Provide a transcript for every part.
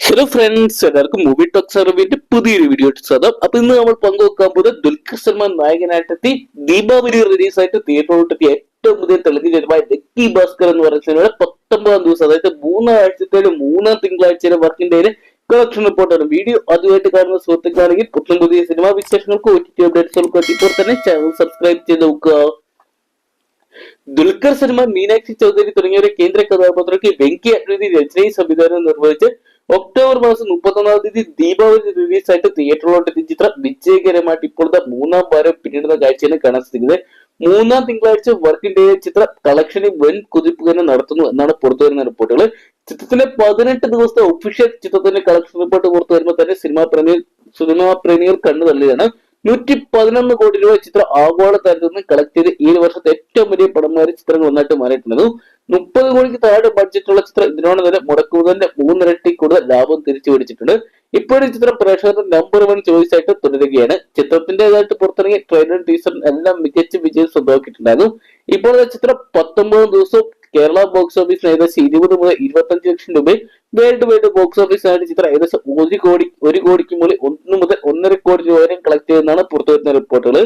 Hello friends എല്ലാവർക്കും movie talks സർവിന്റെ പുതിയൊരു വീഡിയോ സ്വാഗതം. അപ്പൊ ഇന്ന് നമ്മൾ പങ്കുവെക്കാൻ പോകുന്നത് ദുൽഖർ സൽമാൻ നായകനായിട്ടെത്തി ദീപാവലി റിലീസ് ആയിട്ട് തിയേറ്ററിലോട്ടെത്തിയ ഏറ്റവും പുതിയ തെലുങ്ക് ചിത്രമായ ലക്കി ഭാസ്കർ എന്ന് പറയുന്ന സിനിമയുടെ പത്തൊമ്പതാം ദിവസം അതായത് മൂന്നാം ആഴ്ചത്തേലും മൂന്നാം തിങ്കളാഴ്ചയിലെ വർക്കിന്റെ കളക്ഷൻ കളക്ഷൻ റിപ്പോർട്ടാണ് വീഡിയോ ആദ്യമായിട്ട് കാണുന്ന സുഹൃത്തുക്കളാണെങ്കിൽ പുത്തൻ പുതിയ സിനിമാ വിശേഷങ്ങൾക്ക് അപ്ഡേറ്റ്സുകൾക്ക് ഇപ്പോൾ തന്നെ ചാനൽ സബ്സ്ക്രൈബ് ചെയ്ത് നോക്കുക. ദുൽഖർ സൽമാൻ മീനാക്ഷി ചൗധരി തുടങ്ങിയവരെ കേന്ദ്ര കഥാപാത്രങ്ങൾക്ക് വെങ്കി അദ്വൈതി രചനയും സംവിധാനം നിർവഹിച്ച് ഒക്ടോബർ മാസം മുപ്പത്തൊന്നാം തീയതി ദീപാവലി റിലീസ് ആയിട്ട് തിയേറ്ററിലോട്ട് എത്തിയ ചിത്രം വിജയകരമായിട്ട് ഇപ്പോഴത്തെ മൂന്നാം വാരം പിന്നിടുന്ന കാഴ്ചയാണ് കാണാൻ സാധിക്കുന്നത്. മൂന്നാം തിങ്കളാഴ്ച വർക്കിംഗ് ഡേ ചിത്രം കളക്ഷനിൽ വൻ കുതിപ്പ് തന്നെ നടത്തുന്നു എന്നാണ് പുറത്തുവരുന്ന റിപ്പോർട്ടുകൾ. ചിത്രത്തിന്റെ പതിനെട്ട് ദിവസത്തെ ഒഫീഷ്യൽ ചിത്രത്തിന്റെ കളക്ഷൻ റിപ്പോർട്ട് പുറത്തു വരുമ്പോൾ തന്നെ സിനിമാ പ്രേമികൾ സിനിമാ പ്രേമികൾ കണ്ടു തള്ളിയാണ് നൂറ്റി പതിനൊന്ന് കോടി രൂപ ചിത്രം ആഗോള തലത്തിൽ നിന്ന് കളക്ട് ചെയ്ത് ഈ വർഷത്തെ ഏറ്റവും വലിയ പടമാരി ചിത്രങ്ങൾ ഒന്നായിട്ട് മാറിയിട്ടുള്ളത്. മുപ്പത് കോടിക്ക് താഴെ ബഡ്ജറ്റുള്ള ചിത്രം ഇതിനോട് തന്നെ മുടക്കുന്നതിന്റെ മൂന്നിരട്ടി കൂടുതൽ ലാഭം തിരിച്ചു പിടിച്ചിട്ടുണ്ട്. ഇപ്പോഴും ചിത്രം പ്രേക്ഷകരുടെ നമ്പർ വൺ ചോയ്സ് ആയിട്ട് തുടരുകയാണ്. ചിത്രത്തിന്റേതായിട്ട് പുറത്തിറങ്ങിയ ട്രെയിലർ ടീസർ എല്ലാം മികച്ച വിജയം സ്വന്തമാക്കിയിട്ടുണ്ടായിരുന്നു ഇപ്പോൾ ചിത്രം പത്തൊമ്പത് ദിവസവും കേരള ബോക്സ് ഓഫീസിന് ഏകദേശം ഇരുപത് മുതൽ ഇരുപത്തഞ്ച് ലക്ഷം രൂപയും വേൾഡ് വൈഡ് ബോക്സ് ഓഫീസിനായിട്ട് ചിത്രം ഏകദേശം ഒരു കോടി ഒരു കോടിക്ക് മുകളിൽ ഒന്ന് മുതൽ ഒന്നര കോടി രൂപ വരെ കളക്ട് ചെയ്യുന്നതാണ് പുറത്തുവരുന്ന റിപ്പോർട്ടുകൾ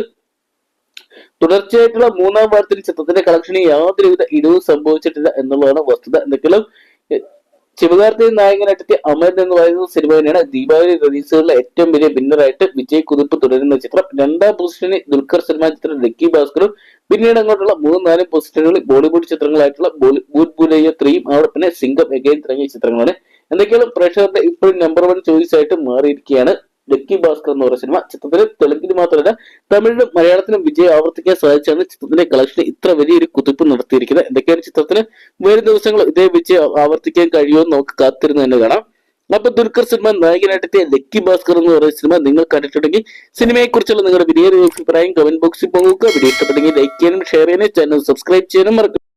തുടർച്ചയായിട്ടുള്ള മൂന്നാം വാരത്തിൽ ചിത്രത്തിന്റെ കളക്ഷനിൽ യാതൊരുവിധ ഇടിവും സംഭവിച്ചിട്ടില്ല എന്നുള്ളതാണ് വസ്തുത. എന്തെങ്കിലും ശിവകാർത്തി നായകനായിട്ടെത്തിയ അമരൻ എന്ന് പറയുന്ന സിനിമ തന്നെയാണ് ദീപാവലി റിലീസുകളിലെ ഏറ്റവും വലിയ വിന്നറായിട്ട് വിജയ് കുതിപ്പ് തുടരുന്ന ചിത്രം. രണ്ടാം പൊസിഷനിൽ ദുൽഖർ സിനിമ ചിത്രം ലക്കി ഭാസ്കറും. പിന്നീട് അങ്ങോട്ടുള്ള മൂന്ന് നാല് പൊസിഷനുകളിൽ ബോളിവുഡ് ചിത്രങ്ങളായിട്ടുള്ള ബോളിവുഡ് ബുലയ്യ ത്രീയും അവിടെ പിന്നെ സിംഗം എഗൈൻ തുടങ്ങിയ ചിത്രങ്ങളാണ്. എന്തൊക്കെയാണ് പ്രേക്ഷകരുടെ ഇപ്പോഴും നമ്പർ വൺ ചോയ്സ് ആയിട്ട് മാറിയിരിക്കുകയാണ്. ലക്കി ഭാസ്കർ എന്ന് പറയുന്ന സിനിമ ചിത്രത്തിന് തെലുങ്കിൽ മാത്രമല്ല തമിഴിലും മലയാളത്തിലും വിജയം ആവർത്തിക്കാൻ സാധിച്ചാണ് ചിത്രത്തിന്റെ കളക്ഷൻ ഇത്ര വലിയൊരു കുതിപ്പ് നടത്തിയിരിക്കുന്നത്. എന്തൊക്കെയാണ് ചിത്രത്തിന് വരും ദിവസങ്ങൾ ഇതേ വിജയം ആവർത്തിക്കാൻ കഴിയുമോ എന്ന് നമുക്ക് കാത്തിരുന്ന് തന്നെ കാണാം. അപ്പൊ ദുൽഖർ സിനിമ നായകനായിട്ടെത്തിയ ലക്കി ഭാസ്കർ എന്ന് പറയുന്ന സിനിമ നിങ്ങൾ കണ്ടിട്ടുണ്ടെങ്കിൽ സിനിമയെ കുറിച്ചുള്ള നിങ്ങളുടെ വലിയ അഭിപ്രായം കമന്റ് ബോക്സിൽ പങ്കുവെക്കുക. വീഡിയോ ഇഷ്ടപ്പെട്ടെങ്കിൽ ലൈക്ക് ചെയ്യാനും ഷെയർ ചെയ്യാനും ചാനൽ സബ്സ്ക്രൈബ് ചെയ്യാനും മറക്കും